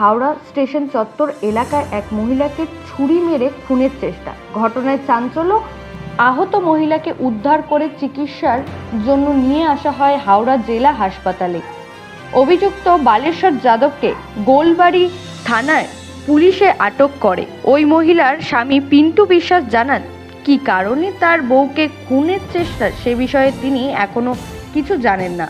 Howrah station চত্বর এলাকায় এক মহিলাকে ছুরি মেরে খুনের চেষ্টা। ঘটনায় চাঞ্চল্য, আহত মহিলাকে উদ্ধার করে চিকিৎসার জন্য নিয়ে আসা হয় হাওড়া জেলা হাসপাতালে। অভিযুক্ত বালেশ্বর যাদবকে গোলবাড়ি থানায় পুলিশে আটক করে। ওই মহিলার স্বামী পিন্টু বিশ্বাস জানান, কী কারণে তার বউকে খুনের চেষ্টা? সে বিষয়ে তিনি এখনও কিছু জানেন না।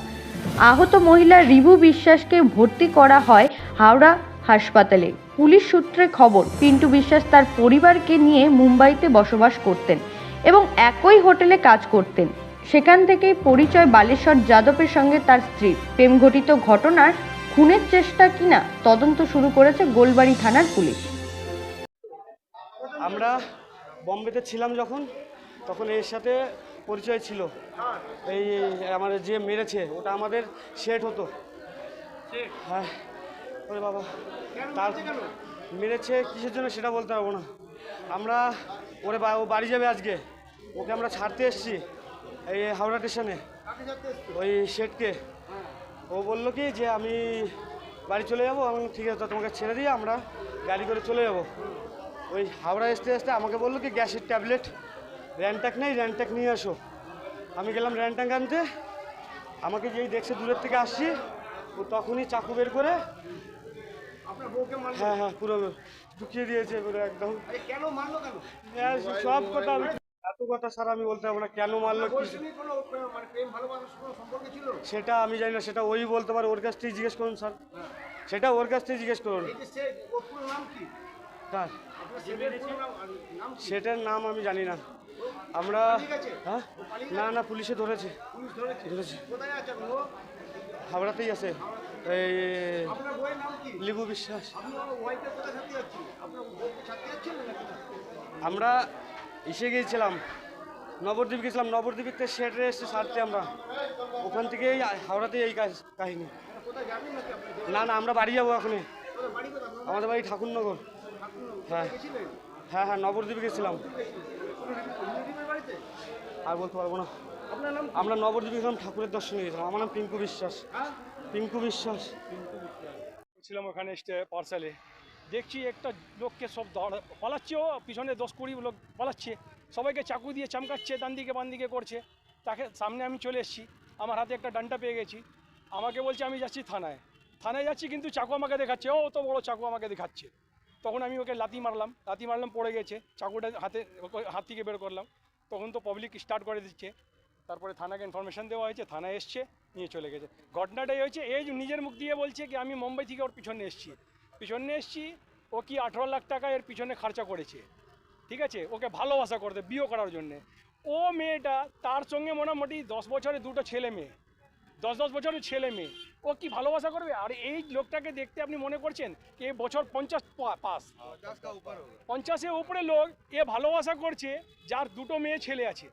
আহত মহিলা রিভু বিশ্বাসকে ভর্তি করা হয় হাওড়া হাসপাতালে। পুলিশ সূত্রে খবর পিন্টু বিশ্বাস তার পরিবারকে নিয়ে মুম্বাইতে বসবাস করতেন এবং একই হোটেলে কাজ করতেন। সেখান থেকেই পরিচয় বালেশ্বর যাদবের সঙ্গে তার স্ত্রী। প্রেমঘটিত ঘটনার খুনের চেষ্টা কিনা তদন্ত শুরু করেছে গোলবাড়ি থানার পুলিশ। আমরা বম্বেতে ছিলাম যখন তখন এর সাথে পরিচয় ছিল। এই আমাদের যে মেরেছে ওটা আমাদের সেট হতো। হ্যাঁ। ওরে বাবা। তার মেরেছে, কিসের জন্য সেটা বলতে পারব না। আমরা, ওরে ও বাড়ি যাবে আজকে। ওকে আমরা ছাড়তে এসেছি এই হাওড়া স্টেশনে, ওই শেটকে ও বলল কি যে, আমি বাড়ি চলে যাব, আমি ঠিক আছে তোমাকে ছেড়ে দিয়ে আমরা গাড়ি করে চলে যাব। ওই হাওড়া আসতে আসতে আমাকে বলল কি, গ্যাসের ট্যাবলেট র্যানট্যাক নেই র্যানট্যাক নিয়ে আসো আমি গেলাম র্যানট্যাক আনতে। আমাকে যেই দেখছে দূরের থেকে আসছি, ও তখনই চাকু বের করে হ্যাঁ হ্যাঁ পুরো ঢুকিয়ে দিয়েছে পুরো একদম। কেন মারলো কেন? হ্যাঁ, সব কথা আমি এত কথা স্যার আমি বলতে পারব না কেন মারলো মানে সেটা আমি জানি না সেটা ওই বলতে পারে ওর কাছ থেকে জিজ্ঞেস করুন স্যার। সেটা ওর কাছ থেকে জিজ্ঞেস করুন। সেটার নাম আমি জানি না। আমরা হ্যাঁ? না না পুলিশে ধরেছে। ধরেছে? হাওড়াতেই আছে। এই লিবু বিশ্বাস। আমার এসে গিয়েছিলাম নবদ্বীপ গেছিলাম নবদ্বীপের থেকে শেডে এসে সারতে আমরা। ওখান থেকেই হাওড়াতেই এই কাহিনী। মানে না না আমরা বাড়ি যাব এখনই। আমাদের বাড়ি ঠাকুরনগর। হ্যাঁ। হ্যাঁ হ্যাঁ নবদ্বীপে গেছিলাম। আর বলতে পারব না। আমরা নবদ্বীপে গেছিলাম ঠাকুরের দর্শনে গেছিলাম। আমার নাম পিঙ্কু বিশ্বাস। হ্যাঁ? পিঙ্কু বিশ্বাস। ছিলাম ওখানে স্টে পার্সালে দেখছি একটা লোককে সব পালাচ্ছে, ও পিছনে দশ কুড়ি লোক পালাচ্ছে। সবাইকে চাকু দিয়ে চামকাচ্ছে, ডান দিকে বান দিকে করছে। তাকে সামনে আমি চলে এসেছি। আমার হাতে একটা ডান্ডা পেয়ে গেছি। আমাকে বলছে, আমি যাচ্ছি থানায়। থানায় যাচ্ছি কিন্তু চাকু আমাকে দেখাচ্ছে। ও তো বড় চাকু আমাকে দেখাচ্ছে। তখন আমি ওকে লাতি মারলাম। লাতি মারলাম, পড়ে গেছে। চাকুটা হাতে হাত থেকে বের করলাম। তখন তো পাবলিক স্টার্ট করে দিচ্ছে। তারপরে থানাকে ইনফরমেশন দেওয়া হয়েছে থানায় এসছে নিয়ে চলে গেছে। ঘটনাটাই হয়েছে এই নিজের মুখ দিয়ে বলছে কি আমি মুম্বাই থেকে ওর পিছনে এসেছি। পিছনে এসেছি ও কি আঠারো লাখ টাকা এর পিছনে খরচা করেছে। ঠিক আছে? ওকে ভালোবাসা করতে বিয়ে করার জন্যে। ও মেয়েটা তার সঙ্গে মোটামুটি দশ বছরে দুটো ছেলে মেয়ে। দশ দশ বছরের ছেলে মেয়ে। ও কি ভালোবাসা করবে? আর এই লোকটাকে দেখতে আপনি মনে করছেন কি বছর পঞ্চাশ পাস। পঞ্চাশের উপরে লোক এ ভালোবাসা করছে যার দুটো মেয়ে ছেলে আছে।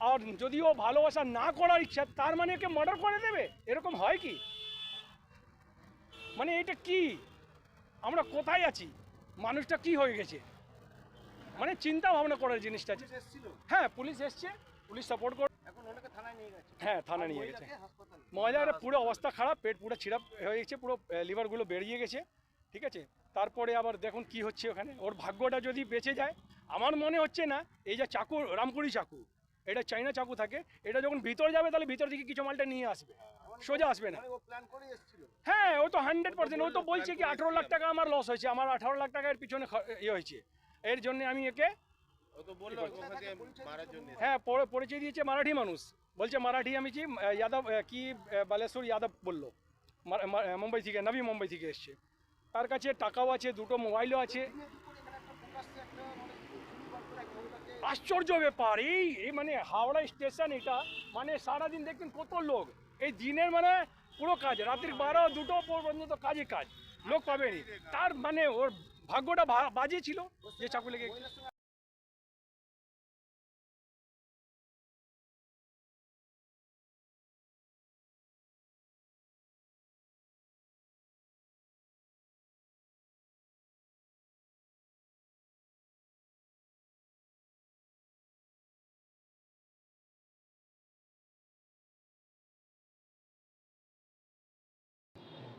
আর যদি ও ভালোবাসা না করার ইচ্ছা তার মানে ওকে মার্ডার করে দেবে? এরকম হয় কি? মানে এটা কি? আমরা কোথায় আছি? মানুষটা কি হয়ে গেছে? মানে চিন্তা ভাবনা করার জিনিসটা আছে। হ্যাঁ পুলিশ এসছে পুলিশ সাপোর্ট করে হ্যাঁ থানা নিয়ে গেছে। মহিলার পুরো অবস্থা খারাপ পেট পুরো ছিড়া হয়ে গেছে পুরো লিভারগুলো বেরিয়ে গেছে ঠিক আছে? তারপরে আবার দেখুন কি হচ্ছে ওখানে। ওর ভাগ্যটা যদি বেঁচে যায় আমার মনে হচ্ছে না এই যে চাকু রামপুরি চাকু এটা চাইনা চাকু থাকে এটা যখন ভিতর যাবে তাহলে ভিতর থেকে কিছু মালটা নিয়ে আসবে। সোজা আসবে না। হ্যাঁ ও তো হান্ড্রেড পার্সেন্ট ও তো বলছে কি আঠারো লাখ টাকা আমার লস হয়েছে আমার আঠারো লাখ টাকা এর পিছনে ইয়ে হয়েছে। এর জন্য আমি একে হ্যাঁ পরিচয় দিয়েছে মারাঠি মানুষ। বলছে মারাঠি আমি কি যাদব কি বালেশ্বর যাদব বলল। মুম্বাই থেকে নবী মুম্বাই থেকে এসছে। তার কাছে টাকাও আছে দুটো মোবাইলও আছে। আশ্চর্য ব্যাপার। এই মানে হাওড়া স্টেশন এটা। মানে সারাদিন দেখবেন কত লোক। এই দিনের মানে পুরো কাজ, রাত্রির বারো, দুটো পর্যন্ত কাজই কাজ। লোক পাবেনি তার মানে ওর ভাগ্যটা বাজে ছিল যে চাকু লেগে